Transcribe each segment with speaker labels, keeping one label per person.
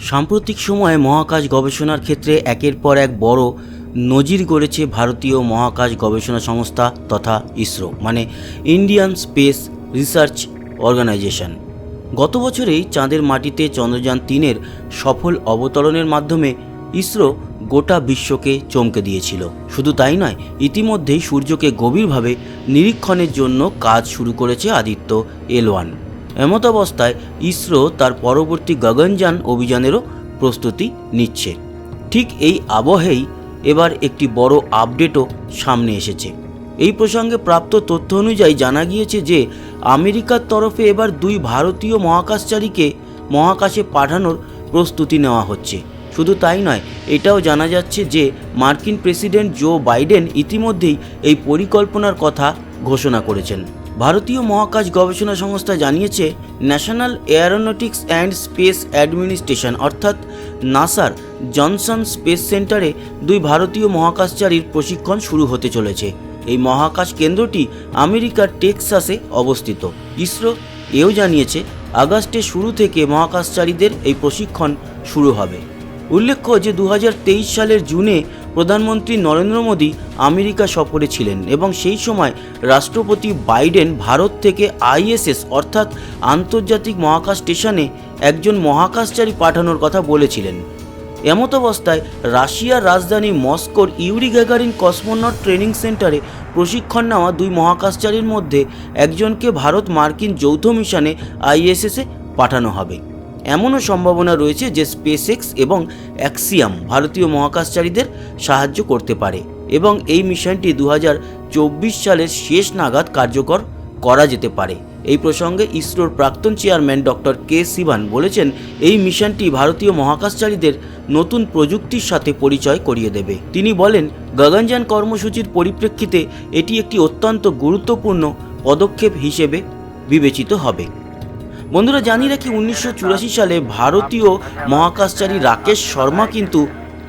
Speaker 1: সাম্প্রতিক সময়ে মহাকাশ গবেষণার ক্ষেত্রে একের পর এক বড় নজির গড়েছে ভারতীয় মহাকাশ গবেষণা সংস্থা তথা ইসরো মানে ইন্ডিয়ান স্পেস রিসার্চ অর্গানাইজেশন। গত বছরেই চাঁদের মাটিতে চন্দ্রযান তিনের সফল অবতরণের মাধ্যমে ইসরো গোটা বিশ্বকে চমকে দিয়েছিল। শুধু তাই নয়, ইতিমধ্যেই সূর্যকে গভীরভাবে নিরীক্ষণের জন্য কাজ শুরু করেছে আদিত্য এল ওয়ান এমত অবস্থায় ইসরো তার পরবর্তী গগনযান অভিযানেরও প্রস্তুতি নিচ্ছে। ঠিক এই আবহেই এবার একটি বড় আপডেটও সামনে এসেছে। এই প্রসঙ্গে প্রাপ্ত তথ্য অনুযায়ী জানা গিয়েছে যে, আমেরিকার তরফে এবার দুই ভারতীয় মহাকাশচারীকে মহাকাশে পাঠানোর প্রস্তুতি নেওয়া হচ্ছে। শুধু তাই নয়, এটাও জানা যাচ্ছে যে, মার্কিন প্রেসিডেন্ট জো বাইডেন ইতিমধ্যেই এই পরিকল্পনার কথা ঘোষণা করেছেন। ভারতীয় মহাকাশ গবেষণা সংস্থা জানিয়েছে National Aeronautics and Space Administration অর্থাৎ নাসার জনসন স্পেস সেন্টারে দুই ভারতীয় মহাকাশচারীর প্রশিক্ষণ শুরু হতে চলেছে। এই মহাকাশ কেন্দ্রটি আমেরিকার টেক্সাসে অবস্থিত। ইসরো এও জানিয়েছে, আগস্টের শুরু থেকে মহাকাশচারীদের এই প্রশিক্ষণ শুরু হবে। উল্লেখ্য যে দু হাজার তেইশ সালের জুনে প্রধানমন্ত্রী নরেন্দ্র মোদী আমেরিকা সফরে ছিলেন এবং সেই সময় রাষ্ট্রপতি বাইডেন ভারত থেকে আইএসএস অর্থাৎ আন্তর্জাতিক মহাকাশ স্টেশনে একজন মহাকাশচারী পাঠানোর কথা বলেছিলেন। এমত অবস্থায় রাশিয়ার রাজধানী মস্কোর ইউরি গ্যাগারিন কসমোনট ট্রেনিং সেন্টারে প্রশিক্ষণ নেওয়া দুই মহাকাশচারীর মধ্যে একজনকে ভারত মার্কিন যৌথ মিশনে আইএসএসে পাঠানো হবে। এমনও সম্ভাবনা রয়েছে যে স্পেসএক্স এবং অ্যাক্সিয়াম ভারতীয় মহাকাশচারীদের সাহায্য করতে পারে এবং এই মিশনটি দু হাজার চব্বিশ সালের শেষ নাগাদ কার্যকর করা যেতে পারে। এই প্রসঙ্গে ইসরোর প্রাক্তন চেয়ারম্যান ডক্টর কে সিবান বলেছেন, এই মিশনটি ভারতীয় মহাকাশচারীদের নতুন প্রযুক্তির সাথে পরিচয় করিয়ে দেবে। তিনি বলেন, গগনযান কর্মসূচির পরিপ্রেক্ষিতে এটি একটি অত্যন্ত গুরুত্বপূর্ণ পদক্ষেপ হিসেবে বিবেচিত হবে। বন্ধুরা জানি রাখি উনিশশো চুরাশি সালে ভারতীয় মহাকাশচারী রাকেশ শর্মা কিন্তু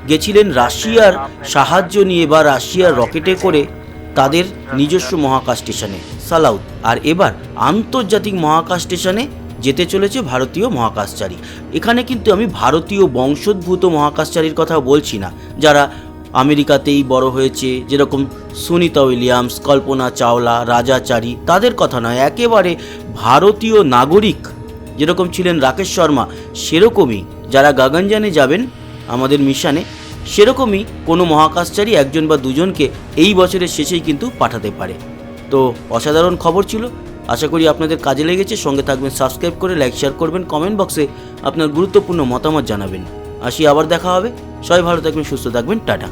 Speaker 1: গেছিলেন রাশিয়ার সাহায্য নিয়ে বা রাশিয়ার রকেটে করে তাদের নিজস্ব মহাকাশ স্টেশনে সালাউত আর এবার আন্তর্জাতিক মহাকাশ স্টেশনে যেতে চলেছে ভারতীয় মহাকাশচারী। এখানে কিন্তু আমি ভারতীয় বংশোদ্ভূত মহাকাশচারীর কথা বলছি না, যারা আমেরিকাতেই বড় হয়েছে, যেরকম সুনিতা উইলিয়ামস, কল্পনা চাওলা, রাজাচারী, তাদের কথা নয়, একেবারে ভারতীয় নাগরিক যেরকম ছিলেন রাকেশ শর্মা, সেরকমই যারা গগনযানে যাবেন আমাদের মিশনে, সেরকমই কোনো মহাকাশচারী একজন বা দুজনকে এই বছরের শেষেই কিন্তু পাঠাতে পারে। তো অসাধারণ খবর ছিল, আশা করি আপনাদের কাজে লেগেছে, সঙ্গে থাকবেন, সাবস্ক্রাইব করে, লাইক, শেয়ার করবেন, কমেন্ট বক্সে আপনার গুরুত্বপূর্ণ মতামত জানাবেন। আসি আবার দেখা হবে। সবাই ভালো থাকবেন সুস্থ থাকবেন টাটা।